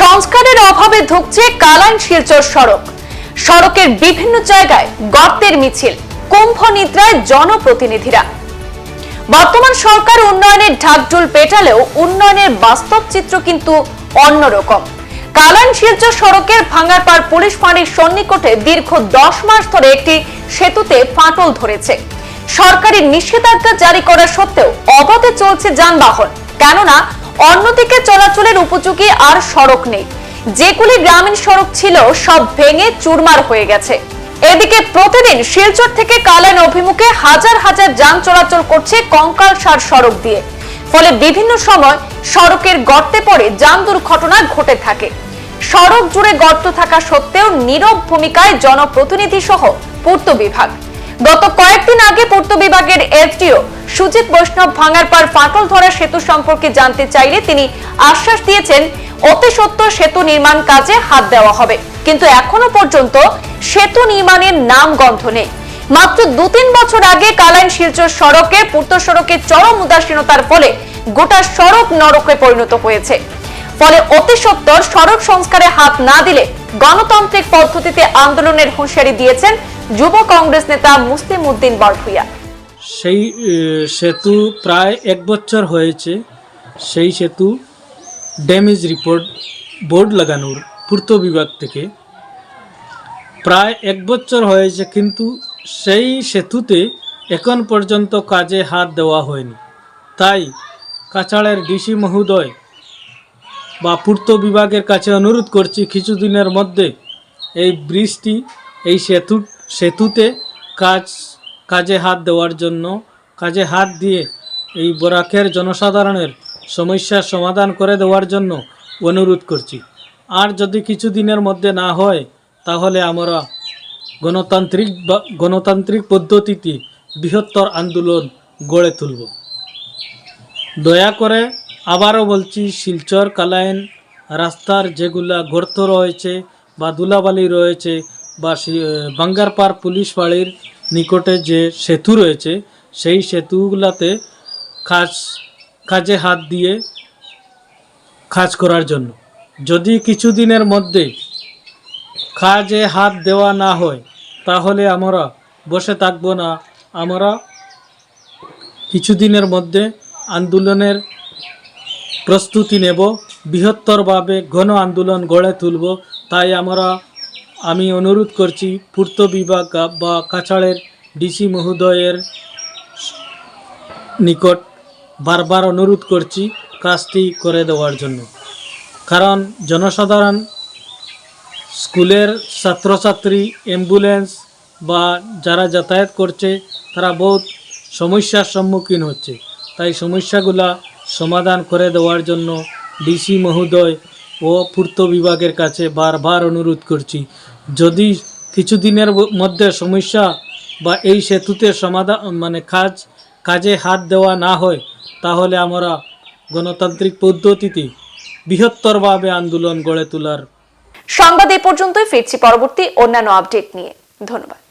সংস্কারের অভাবে ধুকছে কালাইন শিলচর সড়ক। সড়কের বিভিন্ন জায়গায় গর্তের মিছিল, কুম্ভ নিদ্রায় জনপ্রতিনিধিরা। বর্তমান সরকার উন্নয়নের ঢাকঢোল পেটালেও উন্নয়নের বাস্তব চিত্র কিন্তু অন্যরকম। কালাইন শিলচর সড়কের ভাঙ্গারপাড় পুলিশ ফাঁড়ির সন্নিকটে দীর্ঘ দশ মাস ধরে একটি সেতুতে ফাটল ধরেছে। সরকারি নিষেধাজ্ঞা জারি করা সত্ত্বেও অবাধে চলছে যানবাহন। কেননা অন্যদিকে চলাচলের উপযোগী আর সড়ক নেই। যেগুলি গ্রামীণ সড়ক ছিল, সব ভেঙে চুরমার হয়ে গেছে। এদিকে প্রতিদিন শিলচর থেকে কালাইন অভিমুখে হাজার হাজার যান চলাচল করছে কঙ্কাল সার সড়ক দিয়ে। ফলে বিভিন্ন সময় সড়কের গর্তে পড়ে যান দুর্ঘটনা ঘটে থাকে। সড়ক জুড়ে গর্ত থাকা সত্ত্বেও নীরব ভূমিকায় জনপ্রতিনিধি সহ পূর্ত বিভাগ। গত কয়েকদিন আগে পূর্ত বিভাগের এসডিও সুজিত বৈষ্ণব ভাঙার পর ফাটল ধরা সেতু সম্পর্কে জানতে চাইলে তিনি আশ্বাস দিয়েছেন, অতি সত্য সেতু নির্মাণ কাজে হাত দেওয়া হবে। কিন্তু এখনও পর্যন্ত সেতু নির্মাণের নাম গন্ধ নেই। মাত্র দু তিন বছর আগে কালাইন শিলচর সড়কে, পূর্ত সড়কে চরম উদাসীনতার ফলে গোটা সড়ক নরকে পরিণত হয়েছে। ফলে অতি সত্বর সড়ক সংস্কারে হাত না দিলে গণতান্ত্রিক পদ্ধতিতে আন্দোলনের হুঁশিয়ারি দিয়েছেন যুব কংগ্রেস নেতা মুসলিম উদ্দিন বরভুইয়া সেই সেতু প্রায় এক বছর হয়েছে। সেই সেতু ড্যামেজ রিপোর্ট বোর্ড লাগানোর পূর্ত বিভাগ থেকে। প্রায় এক বছর হয়েছে কিন্তু সেই সেতুতে এখন পর্যন্ত কাজে হাত দেওয়া হয়নি। তাই কাছাড়ের ডিসি মহোদয় বা পূর্ত বিভাগের কাছে অনুরোধ করছি, কিছুদিনের মধ্যে এই ব্রিজটি এই সেতু, সেতুতে কাজ, কাজে হাত দেওয়ার জন্য, কাজে হাত দিয়ে এই বরাকের জনসাধারণের সমস্যার সমাধান করে দেওয়ার জন্য অনুরোধ করছি। আর যদি কিছুদিনের মধ্যে না হয়, তাহলে আমরা গণতান্ত্রিক গণতান্ত্রিক পদ্ধতিতে বৃহত্তর আন্দোলন গড়ে তুলব। দয়া করে আবারও বলছি, শিলচর, কালাইন রাস্তার যেগুলা গর্ত রয়েছে বা দুলাবালি রয়েছে বা বাঙ্গারপাড় পুলিশ বাড়ির নিকটে যে সেতু রয়েছে, সেই সেতুগুলাতে কাজ, কাজে হাত দিয়ে কাজ করার জন্য। যদি কিছুদিনের মধ্যে কাজে হাত দেওয়া না হয়, তাহলে আমরা বসে থাকব না। আমরা কিছুদিনের মধ্যে আন্দোলনের প্রস্তুতি নেব, বৃহত্তরভাবে গণ আন্দোলন গড়ে তুলব। তাই আমরা, আমি অনুরোধ করছি, পূর্ত বিভাগ বা কাছাড়ের ডিসি মহোদয়ের নিকট বারবার অনুরোধ করছি কাজটি করে দেওয়ার জন্য। কারণ জনসাধারণ, স্কুলের ছাত্রছাত্রী, অ্যাম্বুলেন্স বা যারা যাতায়াত করছে, তারা বহুত সমস্যার সম্মুখীন হচ্ছে। তাই সমস্যাগুলা সমাধান করে দেওয়ার জন্য ডিসি মহোদয় ও পূর্ত বিভাগের কাছে বারবার অনুরোধ করছি। যদি কিছুদিনের মধ্যে সমস্যা বা এই সেতুতে সমাধান মানে কাজ, কাজে হাত দেওয়া না হয়, তাহলে আমরা গণতান্ত্রিক পদ্ধতিতে বৃহত্তরভাবে আন্দোলন গড়ে তোলার সংবাদ এই পর্যন্তই, ফিরছি পরবর্তী অন্যান্য আপডেট নিয়ে। ধন্যবাদ।